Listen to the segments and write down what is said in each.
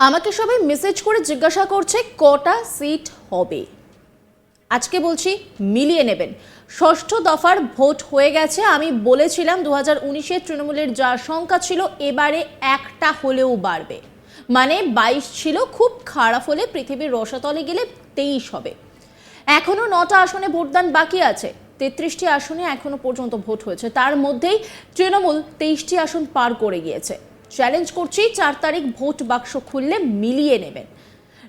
আমাকে সবাই মেসেজ করে জিজ্ঞাসা করছে কটা সিট হবে। আজকে বলছি মিলিয়ে নেবেন। ষষ্ঠ দফার ভোট হয়ে গেছে। আমি বলেছিলাম দু হাজার উনিশের তৃণমূলের যা সংখ্যা ছিল, এবারে একটা হলেও বাড়বে। মানে বাইশ ছিল, খুব খারাপ হলে পৃথিবীর রসাতলে গেলে তেইশ হবে। এখনও নটা আসনে ভোটদান বাকি আছে। তেত্রিশটি আসনে এখনও পর্যন্ত ভোট হয়েছে। তার মধ্যেই তৃণমূল তেইশটি আসন পার করে গিয়েছে। চ্যালেঞ্জ করছি, চার তারিখ ভোট বাক্স খুললে মিলিয়ে নেবেন।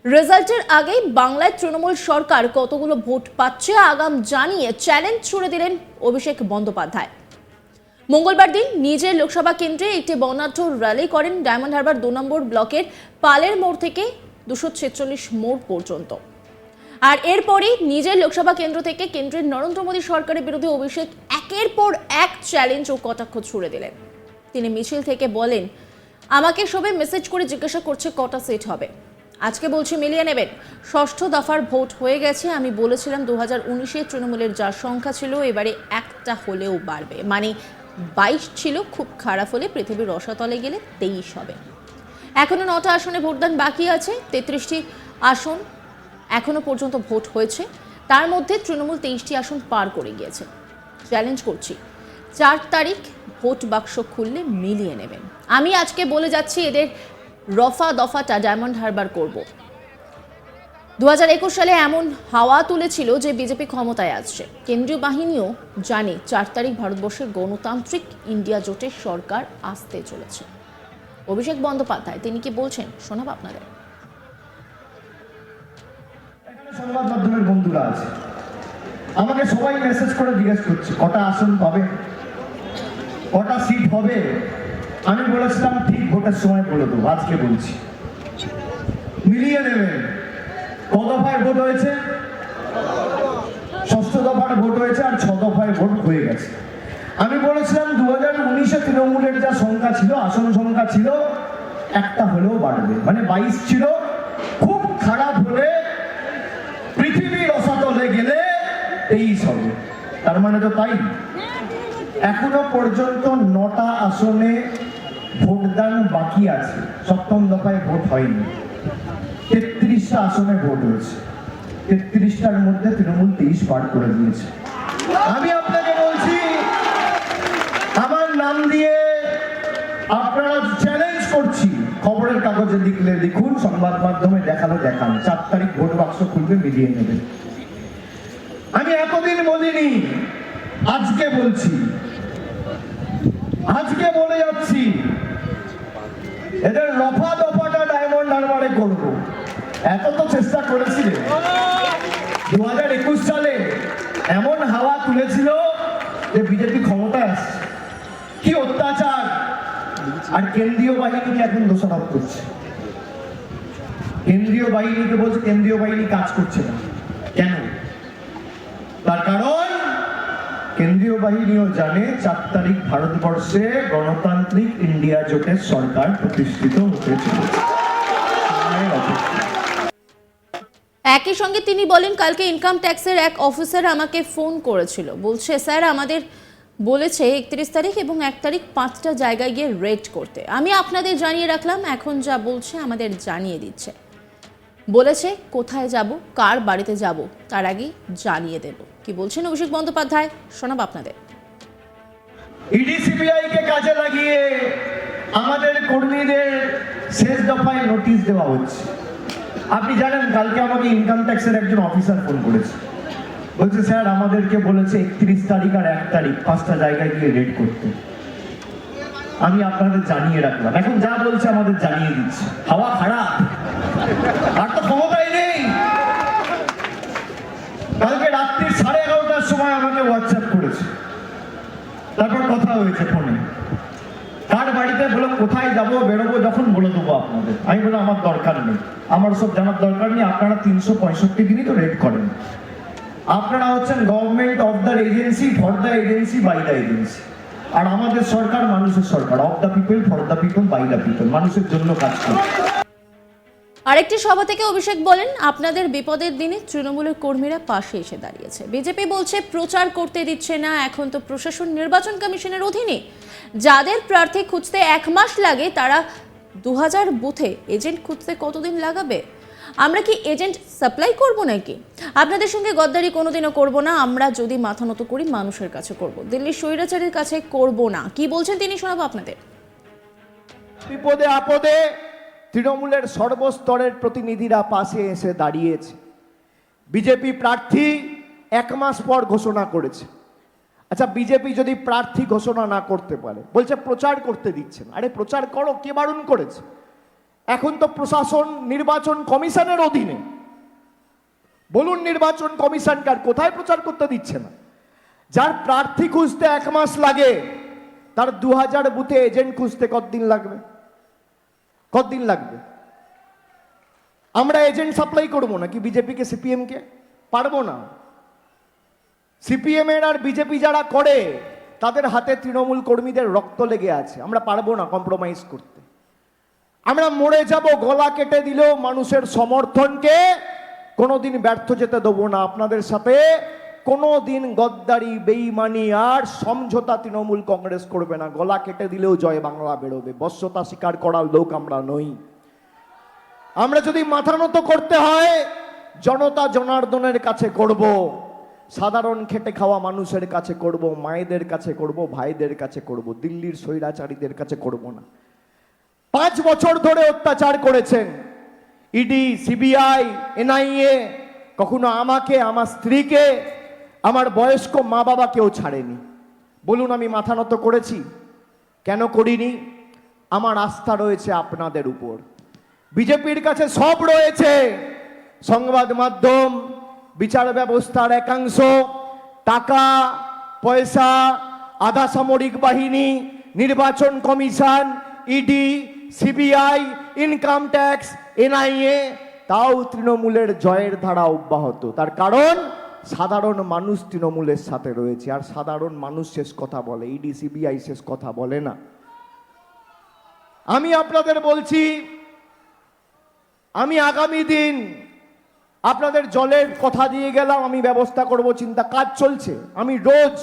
রেজাল্টের আগেই বাংলায় তৃণমূল সরকার কতগুলো ভোট পাচ্ছে আগাম জানিয়ে চ্যালেঞ্জ ছুড়ে দিলেন অভিষেক বন্দ্যোপাধ্যায়। মঙ্গলবার দিন নিজের লোকসভা কেন্দ্রে একটি বর্ণাঢ্য র্যালি করেন ডায়মন্ড হারবার দু নম্বর ব্লকের পালের মোড় থেকে দুশো ছেচল্লিশ মোড় পর্যন্ত। আর এরপরই নিজের লোকসভা কেন্দ্র থেকে কেন্দ্রের নরেন্দ্র মোদী সরকারের বিরুদ্ধে অভিষেক একের পর এক চ্যালেঞ্জ ও কটাক্ষ ছুড়ে দিলেন। তিনি মিছিল থেকে বলেন আমাকে সবে মেসেজ করে জিজ্ঞাসা করছে কটা সিট হবে। আজকে বলছি মিলিয়ে নেবেন। ষষ্ঠ দফার ভোট হয়ে গেছে। আমি বলেছিলাম দু হাজার উনিশে তৃণমূলের যা সংখ্যা ছিল, এবারে একটা হলেও বাড়বে। মানে বাইশ ছিল, খুব খারাপ হলে পৃথিবীর রসাতলে গেলে তেইশ হবে। এখনও নটা আসনে ভোটদান বাকি আছে, তেত্রিশটি আসন এখনও পর্যন্ত ভোট হয়েছে। তার মধ্যে তৃণমূল তেইশটি আসন পার করে গিয়েছে। চ্যালেঞ্জ করছি। চার তারিখ ভোট বাক্স খুললে মিলিয়ে নেবেন। আমি আজকে বলে যাচ্ছি এদের রফা দফাটা, ডায়মন্ড হারবার করব। দু হাজার একুশ সালে এমন হাওয়া তুলেছিল যে বিজেপি ক্ষমতায় আসছে। কেন্দ্রীয় বাহিনীও জানে চার তারিখ ভারতবর্ষের গণতান্ত্রিক ইন্ডিয়া জোটের সরকার আসতে চলেছে। অভিষেক বন্দ্যোপাধ্যায়, তিনি কি বলছেন? শোনাব আপনাদের। সংবাদ মাধ্যমের বন্ধুরা আছে। আমাকে সবাই মেসেজ করে জিজ্ঞেস করছে, কটা আসন পাবে কটা সিট হবে? আমি বলেছিলাম, ঠিক ভোটের সময় বলে দেবো, আজকে বলছি। মিলিয়ে নেবেন। ক দফায় ভোট হয়েছে? ষষ্ঠ দফার ভোট হয়েছে আর ছ দফায় ভোট হয়ে গেছে। আমি বলেছিলাম দু হাজার উনিশে তৃণমূলের যা সংখ্যা ছিল, আসন সংখ্যা ছিল, একটা হলেও বাড়বে। মানে বাইশ ছিল, খুব খারাপ হলে পৃথিবীর অসাতলে গেলে তেইশ হবে। তার মানে তো তাই। এখনও পর্যন্ত নটা আসনে ভোটদান বাকি আছে। সপ্তম দফায় ভোট হয়নি। তেত্রিশটা আসনে ভোট হয়েছে। তেত্রিশটার মধ্যে তৃণমূল তেইশ পার করে দিয়েছে। আমি আপনাকে বলছি, আমার নাম দিয়ে আপনারা চ্যালেঞ্জ করছি। খবরের কাগজে লিখলে লিখুন, সংবাদ মাধ্যমে দেখাল দেখান। চার তারিখ ভোট বাক্স খুলবে, মিলিয়ে নেবে। আমি এতদিন বলিনি, আজকে বলছি। আজকে বলে যাচ্ছি, এদের রফা দফাটা ডায়মন্ড হারবারে করব। এত তো চেষ্টা করেছিলে। দু হাজার একুশ সালে এমন হাওয়া তুলেছিল যে বিজেপি ক্ষমতায় আসছে। কি অত্যাচার! আর কেন্দ্রীয় বাহিনীকে এখন দোষারোপ করছে। কেন্দ্রীয় বাহিনীকে বলছে, কেন্দ্রীয় বাহিনী কাজ করছে না। কেন তার কারণ কেন্দ্রীয় বাহিনীও জানে চার তারিখ ভারতবর্ষে গণতান্ত্রিক ইন্ডিয়া জোটের সরকার প্রতিষ্ঠিত হতে একই সঙ্গে তিনি বলেন, কালকে ইনকাম ট্যাক্সের এক অফিসার আমাকে ফোন করেছিল। বলছে, স্যার, আমাদের বলেছে একত্রিশ তারিখ এবং এক তারিখ পাঁচটা জায়গায় গিয়ে রেড করতে। আমি আপনাদের জানিয়ে রাখলাম, এখন যা বলছে আমাদের জানিয়ে দিচ্ছে। বলেছে, কোথায় যাব? কার বাড়িতে যাব? তার আগেই জানিয়ে দেব। কি বলছেন অভিষেক বন্দ্যোপাধ্যায়? শোনাব আপনাদের। ইডি সিবিআই কে কাজে লাগিয়ে আমাদের কর্মীদের শেষ দফায় নোটিশ দেওয়া হচ্ছে। আপনি জানেন, কালকে আমাকে ইনকাম ট্যাক্সের একজন অফিসার ফোন করেছে। বলছে, স্যার, আমাদেরকে বলেছে একত্রিশ তারিখ আর এক তারিখ, পাঁচটা জায়গায় গিয়ে রেড করতে। আমি আপনাদের জানিয়ে রাখলাম। এখন যা বলছে আমাদের জানিয়ে দিচ্ছে। হাওয়া খারাপ আর তো ক্ষমতাই নেই কালকে রাত্রি সাড়ে এগারোটার সময় আমাকে হোয়াটসঅ্যাপ করেছে তারপর কথা হয়েছে ফোনে। কার বাড়িতে বলে, কোথায় যাব, বেরোবো, যখন বলে দেবো আপনাদের। আমি বলে আমার দরকার নেই। আমার সব জানার দরকার নেই। আপনারা তিনশো পঁয়ষট্টি দিনই তো রেড করেন। আপনারা হচ্ছেন government of the agency for the agency by the agency আর আমাদের সরকার মানুষের সরকার। Of the people for the people by the people মানুষের জন্য কাজ করে আরেকটি সভা থেকে অভিষেক বলেন, আপনাদের বিপদের দিনে তৃণমূলের কর্মীরা পাশে এসে দাঁড়িয়েছে। বিজেপি বলছে, প্রচার করতে দিচ্ছে না, এখন তো প্রশাসন, নির্বাচন কমিশনের অধীনে। যাদের প্রার্থী খুঁজতে এক মাস লাগে, তারা দু হাজার বুথে এজেন্ট খুঁজতে কতদিন লাগাবে? আমরা কি এজেন্ট সাপ্লাই করব নাকি? আপনাদের সঙ্গে গদ্দারি কোনোদিনও করব না, আমরা যদি মাথা নত করি, মানুষের কাছে করব। দিল্লির স্বৈরাচারের কাছে করব না। কি বলছেন তিনি শোনাবো আপনাদের? বিপদে আপদে তৃণমূলের সর্বস্তরের প্রতিনিধিরা পাশে এসে দাঁড়িয়েছে। বিজেপি প্রার্থী এক মাস পর ঘোষণা করেছে। আচ্ছা বিজেপি যদি প্রার্থী ঘোষণা না করতে পারে, বলছে প্রচার করতে দিচ্ছে না। আরে, প্রচার করো, কে বারণ করেছে? এখন তো প্রশাসন, নির্বাচন কমিশনের অধীনে। বলুন, নির্বাচন কমিশনকার কোথায় প্রচার করতে দিচ্ছে না? যার প্রার্থী খুঁজতে এক মাস লাগে, তার দু হাজার বুথে এজেন্ট খুঁজতে কতদিন লাগবে? কতদিন লাগবে? আমরা এজেন্ট সাপ্লাই করব না নাকি বিজেপিকে সিপিএমকে পারব না। সিপিএম এর আর বিজেপি যারা করে, তাদের হাতে তৃণমূল কর্মীদের রক্ত লেগে আছে। আমরা পারব না কম্প্রোমাইজ করতে। আমরা মরে যাব, গলা কেটে দিলেও মানুষের সমর্থনকে কোনোদিন ব্যর্থ যেতে দেবো না। আপনাদের সাথে কোনোদিন গদ্দারি, বেইমানি আর সমঝোতা তৃণমূল কংগ্রেস করবে না। গলা কেটে দিলেও জয় বাংলা বেরোবে। বশ্যতা স্বীকার করার লোক আমরা নই। আমরা যদি মাথা নত করতে হয়, জনতা জনার্দনের কাছে করব, সাধারণ খেটে খাওয়া মানুষের কাছে করব, মায়েদের কাছে করব, ভাইদের কাছে করব, দিল্লির স্বৈরাচারীদের কাছে করব না। পাঁচ বছর ধরে অত্যাচার করেছেন ইডি, সিবিআই, এনআইএ, কখনো আমাকে, আমার স্ত্রীকে আমার বয়স্ক মা বাবা কেউ ছাড়েনি। বলুন, আমি মাথা নত করেছি? কেন করিনি? আমার আস্থা রয়েছে আপনাদের উপর। বিজেপির কাছে সব রয়েছে। সংবাদ মাধ্যম, বিচার ব্যবস্থার একাংশ, টাকা, পয়সা, আধা সামরিক বাহিনী, নির্বাচন commission, ED, CBI, income tax, NIA, তাও তৃণমূলের জয়ের ধারা অব্যাহত। তার কারণ সাধারণ মানুষ তৃণমূলের সাথে রয়েছে, আর সাধারণ মানুষ শেষ কথা বলে ইডি সিবিআই শেষ কথা বলে না। আমি আপনাদের বলছি, আমি আগামী দিন আপনাদের জলের কথা দিয়ে গেলাম, আমি ব্যবস্থা করব, চিন্তা, কাজ চলছে। আমি রোজ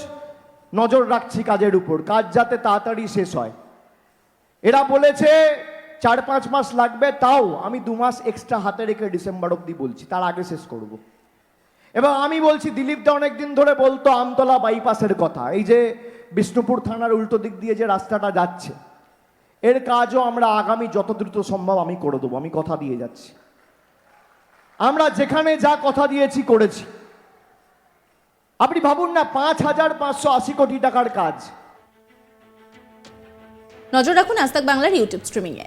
নজর রাখছি কাজের উপর, কাজ যাতে তাড়াতাড়ি শেষ হয়। এরা বলেছে, চার পাঁচ মাস লাগবে, তাও আমি দু মাস এক্সট্রা হাতে রেখে ডিসেম্বর অবধি বলছি, তার আগে শেষ করব। এবং আমি বলছি, দিলীপদা অনেকদিন ধরে বলতো আমতলা বাইপাসের কথা। এই যে বিষ্ণুপুর থানার উল্টো দিক দিয়ে যে রাস্তাটা যাচ্ছে, এর কাজও আমরা আগামী যত দ্রুত সম্ভব আমি করে দেবো। আমি কথা দিয়ে যাচ্ছি। আমরা যেখানে যা কথা দিয়েছি, করেছি। আপনি ভাবুন না, পাঁচ হাজার পাঁচশো আশি কোটি টাকার কাজ। নজর রাখুন আজ বাংলার ইউটিউব স্ট্রিমিংয়ে